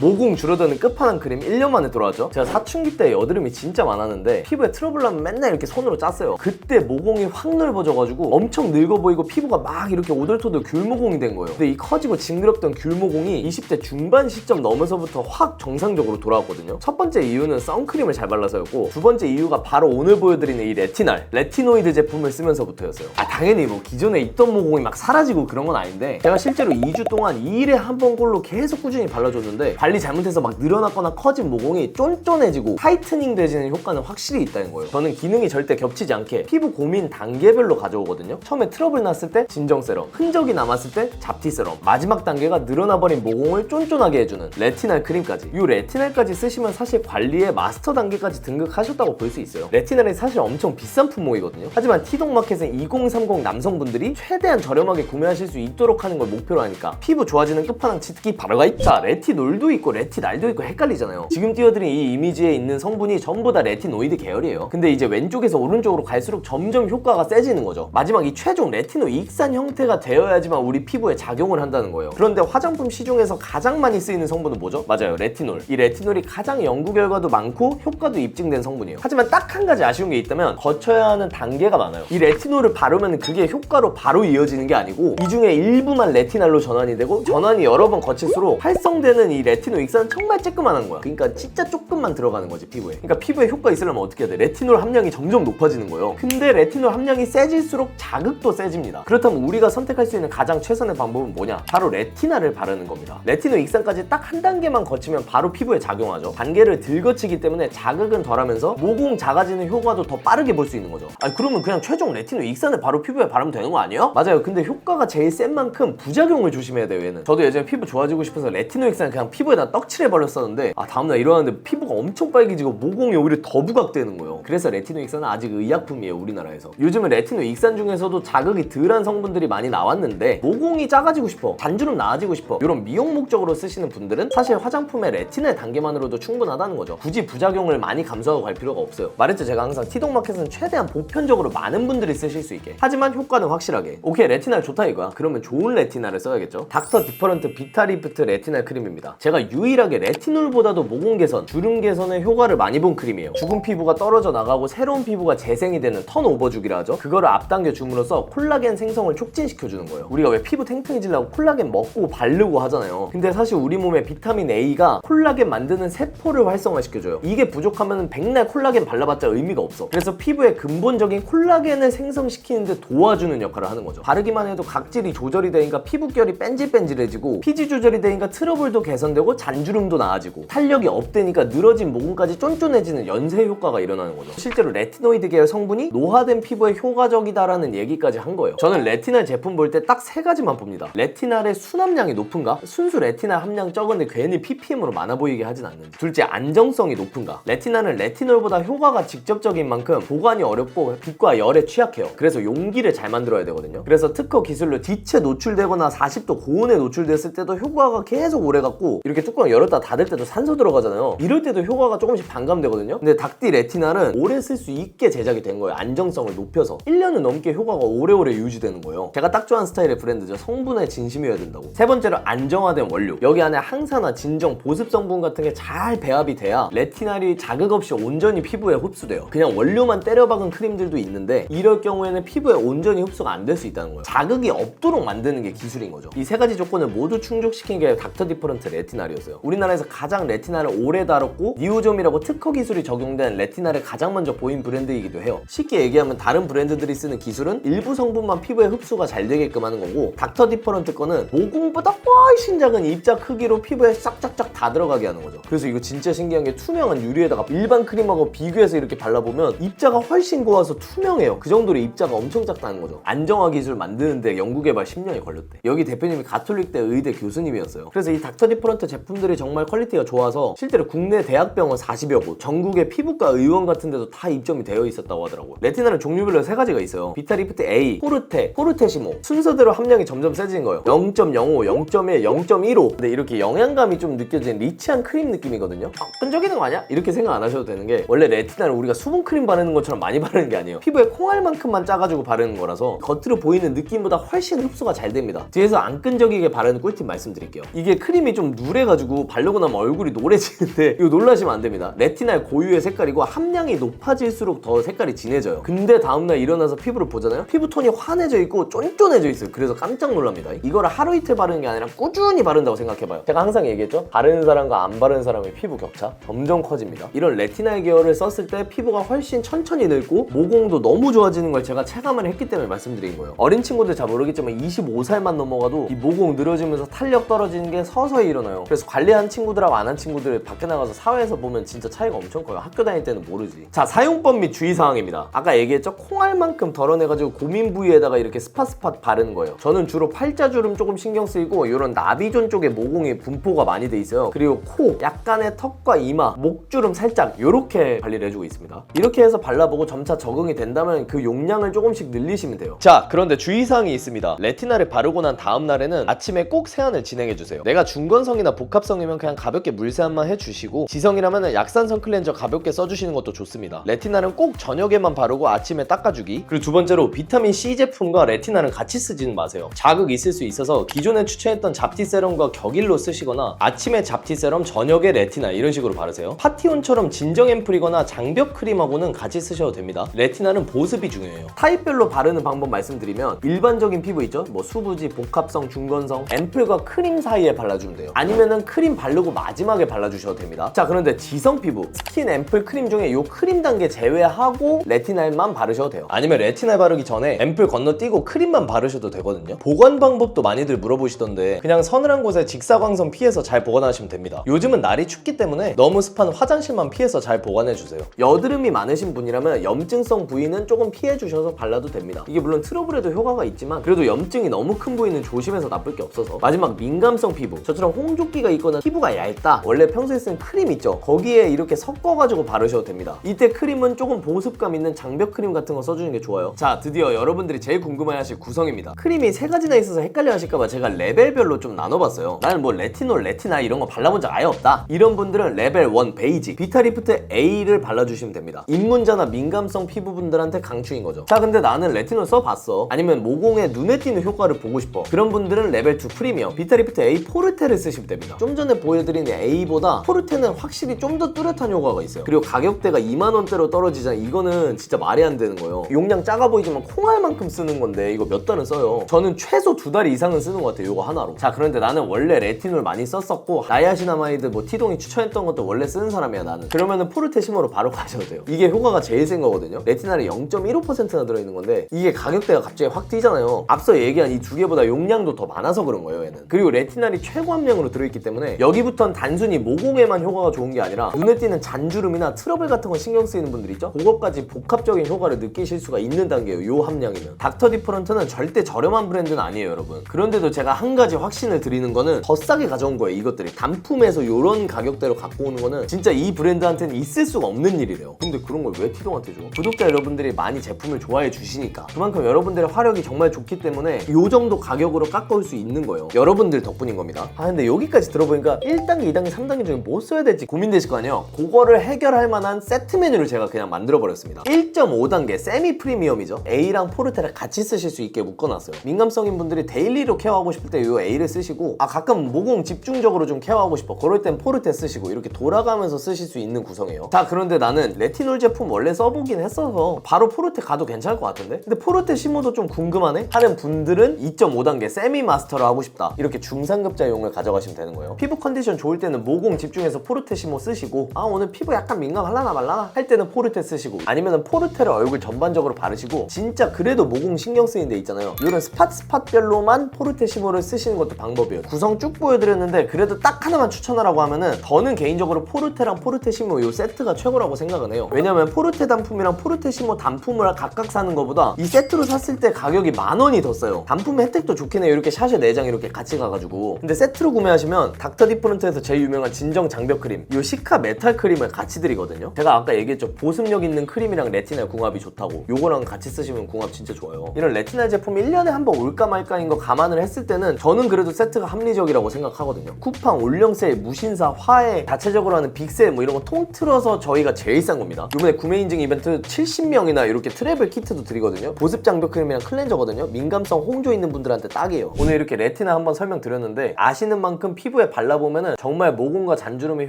모공 줄어드는 끝판왕 크림 1년 만에 돌아왔죠? 제가 사춘기 때 여드름이 진짜 많았는데 피부에 트러블 나면 맨날 이렇게 손으로 짰어요. 그때 모공이 확 넓어져가지고 엄청 늙어 보이고 피부가 막 이렇게 오돌토돌 귤모공이 된 거예요. 근데 이 커지고 징그럽던 귤모공이 20대 중반 시점 넘어서부터 확 정상적으로 돌아왔거든요. 첫 번째 이유는 선크림을 잘 발라서였고 두 번째 이유가 바로 오늘 보여드리는 이 레티날 레티노이드 제품을 쓰면서부터였어요. 아 당연히 뭐 기존에 있던 모공이 막 사라지고 그런 건 아닌데 제가 실제로 2주 동안 2일에 한 번꼴로 계속 꾸준히 발라줬는데 관리 잘못해서 막 늘어났거나 커진 모공이 쫀쫀해지고 타이트닝 되지는 효과는 확실히 있다는 거예요. 저는 기능이 절대 겹치지 않게 피부 고민 단계별로 가져오거든요. 처음에 트러블 났을 때 진정 세럼 흔적이 남았을 때 잡티 세럼 마지막 단계가 늘어나버린 모공을 쫀쫀하게 해주는 레티날 크림까지. 이 레티날까지 쓰시면 사실 관리의 마스터 단계까지 등극하셨다고 볼 수 있어요. 레티날이 사실 엄청 비싼 품목이거든요. 하지만 티동마켓은 2030 남성분들이 최대한 저렴하게 구매하실 수 있도록 하는 걸 목표로 하니까 피부 좋아지는 끝판왕 치트키 바로가 있자 레티놀도 있고 레티날도 있고 헷갈리잖아요. 지금 띄워드린 이 이미지에 있는 성분이 전부 다 레티노이드 계열이에요. 근데 이제 왼쪽에서 오른쪽으로 갈수록 점점 효과가 세지는 거죠. 마지막 이 최종 레티노 익산 형태가 되어야지만 우리 피부에 작용을 한다는 거예요. 그런데 화장품 시중에서 가장 많이 쓰이는 성분은 뭐죠? 맞아요. 레티놀. 이 레티놀이 가장 연구 결과도 많고 효과도 입증된 성분이에요. 하지만 딱 한 가지 아쉬운 게 있다면 거쳐야 하는 단계가 많아요. 이 레티놀을 바르면 그게 효과로 바로 이어지는 게 아니고 이 중에 일부만 레티날로 전환이 되고 전환이 여러 번 거칠수록 활성되는 이 레티 노 익산은 정말 쬐끄만한 거야. 그러니까 진짜 조금만 들어가는 거지 피부에. 그러니까 피부에 효과 있으려면 어떻게 해야 돼? 레티놀 함량이 점점 높아지는 거예요. 근데 레티놀 함량이 세질수록 자극도 세집니다. 그렇다면 우리가 선택할 수 있는 가장 최선의 방법은 뭐냐? 바로 레티나를 바르는 겁니다. 레티노 익산까지 딱 한 단계만 거치면 바로 피부에 작용하죠. 단계를 들거치기 때문에 자극은 덜하면서 모공 작아지는 효과도 더 빠르게 볼 수 있는 거죠. 아니 그러면 그냥 최종 레티노 익산을 바로 피부에 바르면 되는 거 아니에요? 맞아요. 근데 효과가 제일 센 만큼 부작용을 조심해야 돼요 얘는. 저도 예전에 피부 좋아지고 싶어서 레티노 익산 그냥 피부에 다 떡칠해 버렸었는데 아 다음날 일어났는데 피부가 엄청 빨개지고 모공이 오히려 더 부각되는 거예요. 그래서 레티노 익산은 아직 의약품이에요 우리나라에서. 요즘은 레티노 익산 중에서도 자극이 덜한 성분들이 많이 나왔는데 모공이 작아지고 싶어 단주름 나아지고 싶어 이런 미용 목적으로 쓰시는 분들은 사실 화장품의 레티놀 단계만으로도 충분하다는 거죠. 굳이 부작용을 많이 감수하고 갈 필요가 없어요. 말했죠. 제가 항상 티동마켓은 최대한 보편적으로 많은 분들이 쓰실 수 있게. 하지만 효과는 확실하게. 오케이 레티날 좋다 이거야. 그러면 좋은 레티날을 써야겠죠. 닥터 디퍼런트 비타리프트 레티날 크림입니다. 제가 유일하게 레티놀보다도 모공 개선 주름 개선에 효과를 많이 본 크림이에요. 죽은 피부가 떨어져 나가고 새로운 피부가 재생이 되는 턴오버 주기라 하죠. 그거를 앞당겨 줌으로써 콜라겐 생성을 촉진시켜 주는 거예요. 우리가 왜 피부 탱탱해지려고 콜라겐 먹고 바르고 하잖아요. 근데 사실 우리 몸에 비타민 A가 콜라겐 만드는 세포를 활성화시켜 줘요. 이게 부족하면 백날 콜라겐 발라봤자 의미가 없어. 그래서 피부에 근본적인 콜라겐을 생성시키는데 도와주는 역할을 하는 거죠. 바르기만 해도 각질이 조절이 되니까 피부결이 뺀질뺀질해지고 피지 조절이 되니까 트러블도 개선되고 잔주름도 나아지고 탄력이 업되니까 늘어진 모공까지 쫀쫀해지는 연쇄 효과가 일어나는 거죠. 실제로 레티노이드 계열 성분이 노화된 피부에 효과적이다라는 얘기까지 한 거예요. 저는 레티날 제품 볼 때 딱 세 가지만 봅니다. 레티날의 순함량이 높은가? 순수 레티날 함량 적은데 괜히 ppm으로 많아 보이게 하진 않는지. 둘째 안정성이 높은가? 레티날은 레티놀보다 효과가 직접적인 만큼 보관이 어렵고 빛과 열에 취약해요. 그래서 용기를 잘 만들어야 되거든요. 그래서 특허 기술로 빛에 노출되거나 40도 고온에 노출됐을 때도 효과가 계속 오래 갖고 이렇게 뚜껑 열었다 닫을 때도 산소 들어가잖아요. 이럴 때도 효과가 조금씩 반감되거든요. 근데 닥디 레티날은 오래 쓸 수 있게 제작이 된 거예요. 안정성을 높여서. 1년은 넘게 효과가 오래오래 유지되는 거예요. 제가 딱 좋아하는 스타일의 브랜드죠. 성분에 진심이어야 된다고. 세 번째로 안정화된 원료. 여기 안에 항산화 진정 보습 성분 같은 게 잘 배합이 돼야 레티날이 자극 없이 온전히 피부에 흡수돼요. 그냥 원료만 때려 박은 크림들도 있는데 이럴 경우에는 피부에 온전히 흡수가 안 될 수 있다는 거예요. 자극이 없도록 만드는 게 기술인 거죠. 이 세 가지 조건을 모두 충족시킨 게 닥터 디퍼런트 레티날이었어요 우리나라에서 가장 레티날을 오래 다뤘고 니오점이라고 특허 기술이 적용된 레티날을 가장 먼저 보인 브랜드이기도 해요. 쉽게 얘기하면 다른 브랜드들이 쓰는 기술은 일부 성분만 피부에 흡수가 잘 되게끔 하는 거고 닥터 디퍼런트 거는 모공보다 훨씬 작은 입자 크기로 피부에 싹짝짝 다 들어가게 하는 거죠. 그래서 이거 진짜 신기한 게 투명한 유리에다가 일반 크림하고 비교해서 이렇게 발라보면 입자가 훨씬 고와서 투명해요. 그 정도로 입자가 엄청 작다는 거죠. 안정화 기술 만드는데 연구 개발 10년이 걸렸대. 여기 대표님이 가톨릭대 의대 교수님이었어요. 그래서 이 닥터 디퍼런트 제품 들이 정말 퀄리티가 좋아서 실제로 국내 대학병원 40여 곳 전국의 피부과 의원 같은 데도 다 입점이 되어 있었다고 하더라고요. 레티나는 종류별로 세 가지가 있어요. 비타리프트 A, 포르테, 포르테시모. 순서대로 함량이 점점 세지는 거예요. 0.05, 0.1, 0.15 근데 이렇게 영양감이 좀 느껴지는 리치한 크림 느낌이거든요. 아, 끈적이는 거 아니야? 이렇게 생각 안 하셔도 되는 게 원래 레티나를 우리가 수분 크림 바르는 것처럼 많이 바르는 게 아니에요. 피부에 콩알만큼만 짜가지고 바르는 거라서 겉으로 보이는 느낌보다 훨씬 흡수가 잘 됩니다. 뒤에서 안 끈적이게 바르는 꿀팁 말씀드릴게요. 이게 크림이 좀 누래 노래가지고 바르고 나면 얼굴이 노래지는데 이거 놀라시면 안 됩니다. 레티날 고유의 색깔이고 함량이 높아질수록 더 색깔이 진해져요. 근데 다음날 일어나서 피부를 보잖아요. 피부톤이 환해져 있고 쫀쫀해져 있어요. 그래서 깜짝 놀랍니다. 이거를 하루 이틀 바르는 게 아니라 꾸준히 바른다고 생각해봐요. 제가 항상 얘기했죠. 바르는 사람과 안 바르는 사람의 피부 격차 점점 커집니다. 이런 레티날 계열을 썼을 때 피부가 훨씬 천천히 늙고 모공도 너무 좋아지는 걸 제가 체감을 했기 때문에 말씀드린 거예요. 어린 친구들 잘 모르겠지만 25살만 넘어가도 이 모공 늘어지면서 탄력 떨어지는 게 서서히 일어나요. 그래서 관리한 친구들하고 안 한 친구들 밖에 나가서 사회에서 보면 진짜 차이가 엄청 커요. 학교 다닐 때는 모르지. 자, 사용법 및 주의사항입니다. 아까 얘기했죠? 콩알만큼 덜어내가지고 고민 부위에다가 이렇게 스팟스팟 바르는 거예요. 저는 주로 팔자주름 조금 신경 쓰이고 이런 나비존 쪽에 모공이 분포가 많이 돼 있어요. 그리고 코, 약간의 턱과 이마, 목주름 살짝 이렇게 관리를 해주고 있습니다. 이렇게 해서 발라보고 점차 적응이 된다면 그 용량을 조금씩 늘리시면 돼요. 자, 그런데 주의사항이 있습니다. 레티나를 바르고 난 다음 날에는 아침에 꼭 세안을 진행해주세요. 내가 중건성이나 복 합성이면 그냥 가볍게 물세안만 해주시고 지성이라면 약산성 클렌저 가볍게 써주시는 것도 좋습니다. 레티나는 꼭 저녁에만 바르고 아침에 닦아주기. 그리고 두 번째로 비타민 C 제품과 레티나는 같이 쓰지는 마세요. 자극 있을 수 있어서 기존에 추천했던 잡티 세럼과 격일로 쓰시거나 아침에 잡티 세럼, 저녁에 레티나 이런 식으로 바르세요. 파티온처럼 진정 앰플이거나 장벽 크림하고는 같이 쓰셔도 됩니다. 레티나는 보습이 중요해요. 타입별로 바르는 방법 말씀드리면 일반적인 피부 있죠? 뭐 수부지, 복합성, 중건성, 앰플과 크림 사이에 발라주면 돼요. 아니면은 크림 바르고 마지막에 발라주셔도 됩니다. 자 그런데 지성 피부, 스킨 앰플 크림 중에 이 크림 단계 제외하고 레티날만 바르셔도 돼요. 아니면 레티날 바르기 전에 앰플 건너뛰고 크림만 바르셔도 되거든요. 보관 방법도 많이들 물어보시던데 그냥 서늘한 곳에 직사광선 피해서 잘 보관하시면 됩니다. 요즘은 날이 춥기 때문에 너무 습한 화장실만 피해서 잘 보관해 주세요. 여드름이 많으신 분이라면 염증성 부위는 조금 피해 주셔서 발라도 됩니다. 이게 물론 트러블에도 효과가 있지만 그래도 염증이 너무 큰 부위는 조심해서 나쁠 게 없어서 마지막 민감성 피부 저처럼 홍조기가 있거나 피부가 얇다. 원래 평소에 쓰는 크림 있죠? 거기에 이렇게 섞어가지고 바르셔도 됩니다. 이때 크림은 조금 보습감 있는 장벽 크림 같은 거 써주는 게 좋아요. 자 드디어 여러분들이 제일 궁금해하실 구성입니다. 크림이 세 가지나 있어서 헷갈려 하실까봐 제가 레벨별로 좀 나눠봤어요. 나는 뭐 레티놀 레티나 이런 거 발라본 적 아예 없다. 이런 분들은 레벨 1 베이직. 비타리프트 A를 발라주시면 됩니다. 입문자나 민감성 피부분들한테 강추인 거죠. 자 근데 나는 레티놀 써봤어. 아니면 모공에 눈에 띄는 효과를 보고 싶어. 그런 분들은 레벨 2 프리미엄 비타리프트 A 포르테를 쓰시면 됩니다 좀 전에 보여드린 A보다 포르테는 확실히 좀 더 뚜렷한 효과가 있어요. 그리고 가격대가 2만 원대로 떨어지잖아. 이거는 진짜 말이 안 되는 거예요. 용량 작아 보이지만 콩알만큼 쓰는 건데 이거 몇 달은 써요? 저는 최소 두 달 이상은 쓰는 것 같아요 이거 하나로. 자 그런데 나는 원래 레티놀 많이 썼었고 나야시나마이드 뭐 티동이 추천했던 것도 원래 쓰는 사람이야 나는. 그러면은 포르테시모로 바로 가셔도 돼요. 이게 효과가 제일 센 거거든요. 레티날이 0.15%나 들어있는 건데 이게 가격대가 갑자기 확 뛰잖아요. 앞서 얘기한 이 두 개보다 용량도 더 많아서 그런 거예요 얘는. 그리고 레티날이 최고 함량으로 들어있기 때문에 여기부턴 단순히 모공에만 효과가 좋은 게 아니라 눈에 띄는 잔주름이나 트러블 같은 거 신경 쓰이는 분들 있죠? 그것까지 복합적인 효과를 느끼실 수가 있는 단계예요 요 함량이면. 닥터 디퍼런트는 절대 저렴한 브랜드는 아니에요 여러분. 그런데도 제가 한 가지 확신을 드리는 거는 더 싸게 가져온 거예요 이것들이. 단품에서 요런 가격대로 갖고 오는 거는 진짜 이 브랜드한테는 있을 수가 없는 일이래요. 근데 그런 걸 왜 티동한테 줘? 구독자 여러분들이 많이 제품을 좋아해 주시니까. 그만큼 여러분들의 화력이 정말 좋기 때문에 요 정도 가격으로 깎아올 수 있는 거예요. 여러분들 덕분인 겁니다. 아 근데 여기까지 들어보니까 1단계 2단계 3단계 중에 뭐 써야 될지 고민되실 거 아니에요? 그거를 해결할 만한 세트 메뉴를 제가 그냥 만들어 버렸습니다. 1.5단계 세미 프리미엄이죠. A랑 포르테를 같이 쓰실 수 있게 묶어놨어요. 민감성인 분들이 데일리로 케어하고 싶을 때 이 A를 쓰시고 아 가끔 모공 집중적으로 좀 케어하고 싶어. 그럴 땐 포르테 쓰시고 이렇게 돌아가면서 쓰실 수 있는 구성이에요. 자 그런데 나는 레티놀 제품 원래 써보긴 했어서 바로 포르테 가도 괜찮을 것 같은데? 근데 포르테 시모도 좀 궁금하네? 하는 분들은 2.5단계 세미 마스터로 하고 싶다. 이렇게 중상급자용을 가져가시면 되는 거예요 피부 컨디션 좋을 때는 모공 집중해서 포르테 시모 쓰시고 아 오늘 피부 약간 민감할라나 말라나 할 때는 포르테 쓰시고 아니면은 포르테를 얼굴 전반적으로 바르시고 진짜 그래도 모공 신경 쓰이는 데 있잖아요. 이런 스팟 스팟별로만 포르테 시모를 쓰시는 것도 방법이에요. 구성 쭉 보여드렸는데 그래도 딱 하나만 추천하라고 하면은 저는 개인적으로 포르테랑 포르테 시모 이 세트가 최고라고 생각은 해요. 왜냐면 포르테 단품이랑 포르테 시모 단품을 각각 사는 것보다 이 세트로 샀을 때 가격이 만 원이 더 싸요. 단품 혜택도 좋긴 해요. 이렇게 샷에 4장 이렇게 같이 가가지고. 근데 세트로 구매하시면 닥터 디퍼런트에서 제일 유명한 진정 장벽 크림 이 시카 메탈 크림을 같이 드리거든요. 제가 아까 얘기했죠. 보습력 있는 크림이랑 레티날 궁합이 좋다고. 요거랑 같이 쓰시면 궁합 진짜 좋아요. 이런 레티날 제품 1년에 한 번 올까 말까인 거 감안을 했을 때는 저는 그래도 세트가 합리적이라고 생각하거든요. 쿠팡 올영 세일 무신사 화해 자체적으로 하는 빅세일 뭐 이런 거 통틀어서 저희가 제일 싼 겁니다. 이번에 구매 인증 이벤트 70명이나 이렇게 트래블 키트도 드리거든요. 보습 장벽 크림이랑 클렌저거든요. 민감성 홍조 있는 분들한테 딱이에요. 오늘 이렇게 레티나 한번 설명드렸는데 아시는 만큼 피부에 피부에 발라보면은 정말 모공과 잔주름의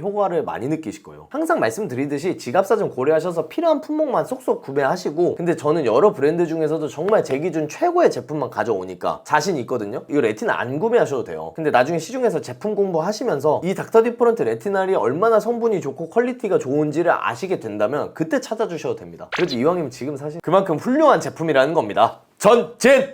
효과를 많이 느끼실 거예요. 항상 말씀드리듯이 지갑사 정 고려하셔서 필요한 품목만 쏙쏙 구매하시고 근데 저는 여러 브랜드 중에서도 정말 제 기준 최고의 제품만 가져오니까 자신 있거든요. 이거 레티나 안 구매하셔도 돼요. 근데 나중에 시중에서 제품 공부하시면서 이 닥터 디퍼런트 레티날이 얼마나 성분이 좋고 퀄리티가 좋은지를 아시게 된다면 그때 찾아주셔도 됩니다. 그래도 이왕이면 지금 사실 그만큼 훌륭한 제품이라는 겁니다. 전진!